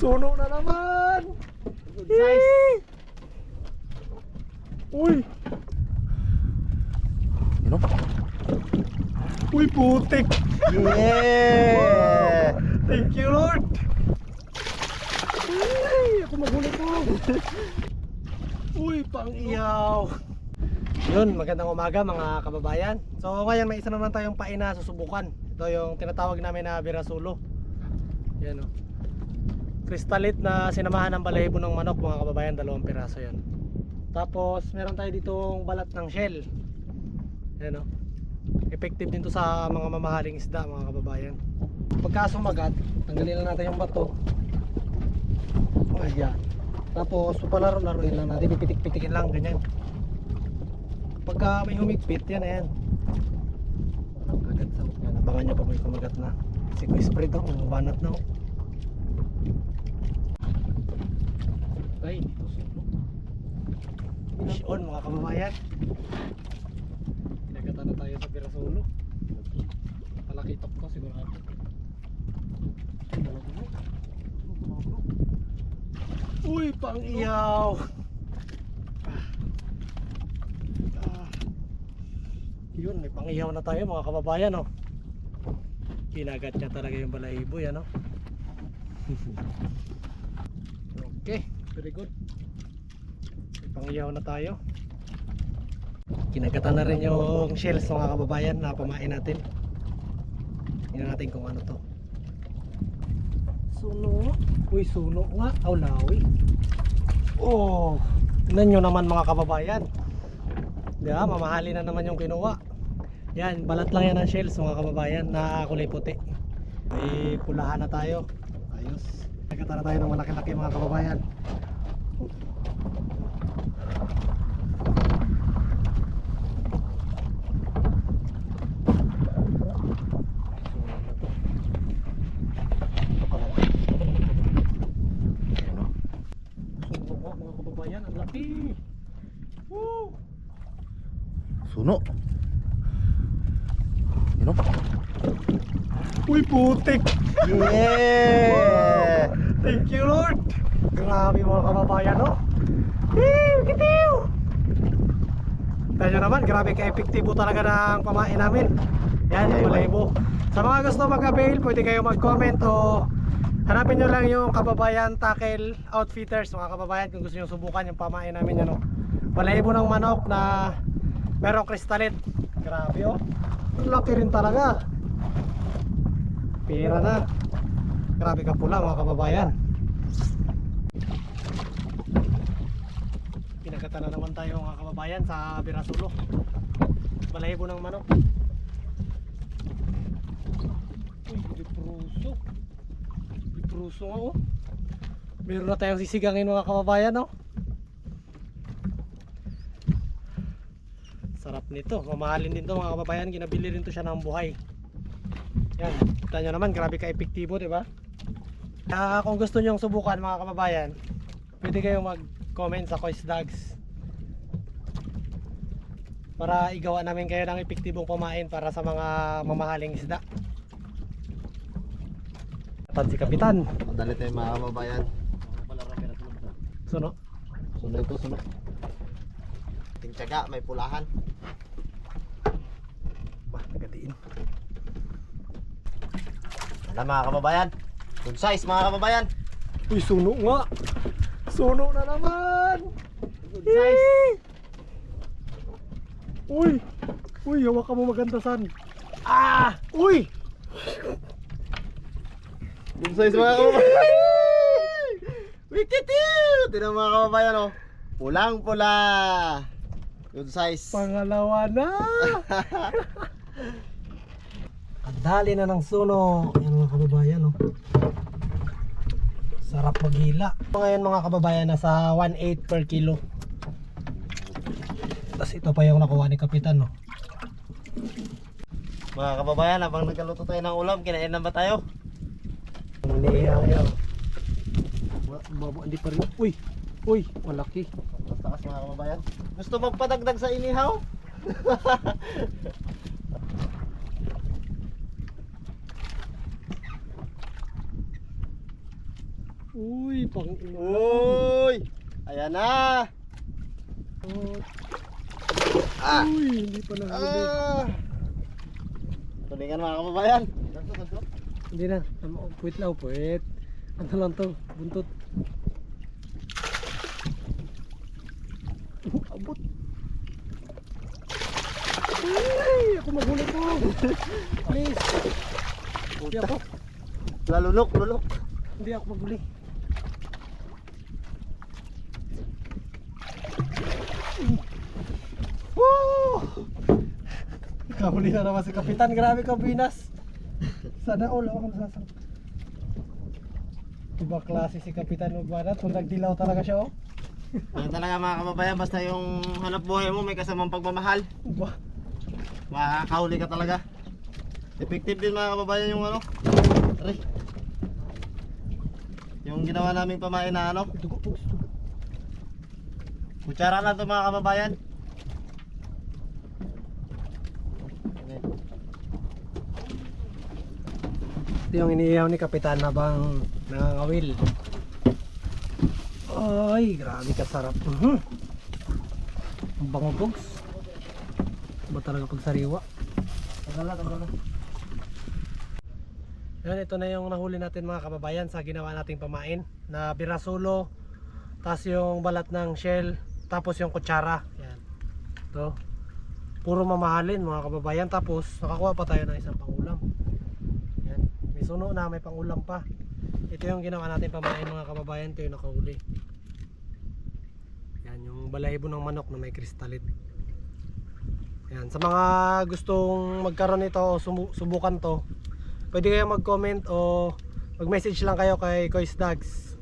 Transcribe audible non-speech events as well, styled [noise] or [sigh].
Suno na naman! Good size. Uy! Ano? Uy, putik! Yeah! Thank you, Lord! Uy! Ako magulit ko! Uy, pang iyaw! Yun, magandang umaga mga kababayan. So ngayon may isa naman tayong paina susubukan. Ito yung tinatawag namin na Birasulo. Yan o. Kristalit na sinamahan ng balahibo ng manok mga kababayan, dalawang piraso yan. Tapos meron tayo ditong balat ng shell. Yan o. Effective din to sa mga mamahaling isda mga kababayan. Pagka sumagat, tanggalin lang natin yung bato. Ayan. Tapos papalaro-laruin lang natin, pipitik-pitikin lang ganyan. Pagka may humigpit, yan na yan. Kagat sa yan. Abangan nyo pag may kumagat na. Kasi ko spread ako, banat na ako. Ay, dito sulo. Fish on mga kababayan. Pinagatan na tayo sa Pirasulo. Palakitok to sigurado. Uy, pang iyaw! Ah. Yun, may pangiyaw na tayo mga kababayan oh. Kinagat niya talaga yung balahibo yan oh. [laughs] okay, very good. May pangiyaw na tayo. Kinagatan na rin yung shells mga kababayan na pamain natin. Tingnan natin kung ano to. Suno. Uy, suno nga. Aw, lawi. Oh, tingnan nyo naman mga kababayan. Di ba? Mamahali na naman yung kinuha. Yan, balat lang yan ng shells mga kababayan na kulay puti. May pulahan na tayo. Ayos. Nagkata na tayo ng malaki-laki mga kababayan. Suno! Suno. Ano? Uy, putik! Yeah! Thank you, Lord! Grabe mga kababayan, no? Hiw! Kitiw! Tayo naman, grabe ka-epektibo talaga ng pamain namin. Yan, yung balahibo. Sa mga gusto mag-avail, pwede kayo mag-comment o hanapin nyo lang yung kababayan tackle outfitters mga kababayan kung gusto nyo subukan yung pamain namin yan, no? Balahibo ng manok na merong kristalit. Grabe, oh. Laki rin talaga. Pira na. Grabe ka pula mga kababayan. Pinagkata na naman tayo mga kababayan sa Birasulo. Balahibo ng manok. Uy, lipruso. Lipruso nga oh. Meron na tayong sisigangin mga kababayan no. Sarap nito. Mamahalin din to mga kababayan. Ginabili rin to siya ng buhay. Yan. Kita nyo naman, grabe ka-epektibo, di ba? Ah, kung gusto nyo subukan mga kababayan, pwede kayong mag-comment sa Kois Dogs. Para igawa namin kayo ng epektibong pamain para sa mga mamahaling isda. At si Kapitan. Madali tayo mga kababayan. Suno. Suno ito, suno. Ating tiyaga, may pulahan. Bah, nagatiin. Wala mga kababayan. Good size mga kababayan. Uy, suno nga. Suno na naman. Good size. Uy. Uy, hawak ka mo maganda san. Ah! Uy! Good size mga kababayan. Wikitiw! Tignan mga kababayan oh. Pulang pula. Good size. Pangalawa na. [laughs] Kadali na ng suno. Yan mga kababayan oh. Sarap maghila. Ngayon mga kababayan nasa 1.8 per kilo. Tapos ito pa yung nakuha ni Kapitan no. Mga kababayan, habang nagkaluto tayo ng ulam, kinain na ba tayo? Maniyaw yaw. Babo, hindi pa rin. Uy! Uy! Malaki. Taas mga kababayan. Gusto magpadagdag sa inihaw? [laughs] Uy, pang Uy! Ayan na! Ah! Uy, hindi pa nahuli. Ah! Tulingan mga kababayan. Hindi na. Puwit lang, puwit. Ano lang to? Buntot. Oh, abot. Ay, ako maghuli po. Please. Hindi ako. Lalunok, lulok. Hindi ako maghuli. Woo! Kahuli na naman si Kapitan. Grabe ka, Binas. Sana all ako nasasang. Iba klase si Kapitan Ugbanat. Kung nagdilaw talaga siya, oh. Yan talaga mga kababayan, basta yung hanap buhay mo may kasamang pagmamahal. Ba? Makakahuli ka talaga. Effective din mga kababayan yung ano. Aray. Yung ginawa naming pamain na ano. Dugo po. Kutsara lang to mga kababayan. Ito yung iniiyaw ni Kapitan habang nangangawil. Ay, grabe kasarap. Mhm. Ang bango pogs. Ba talaga pag sariwa? Tagala, tagala. Yan, ito na yung nahuli natin mga kababayan sa ginawa nating pamain na birasulo, tapos yung balat ng shell, tapos yung kutsara. Yan. Ito. Puro mamahalin mga kababayan tapos nakakuha pa tayo ng isang pangulam. Yan. May suno na, may pangulam pa. Ito yung ginawa natin pamain mga kababayan, ito yung nakahuli. Yan, yung balahibo ng manok na may kristalit. Yan, sa mga gustong magkaroon nito o subukan to, pwede kayo mag-comment o mag-message lang kayo kay Kois Dags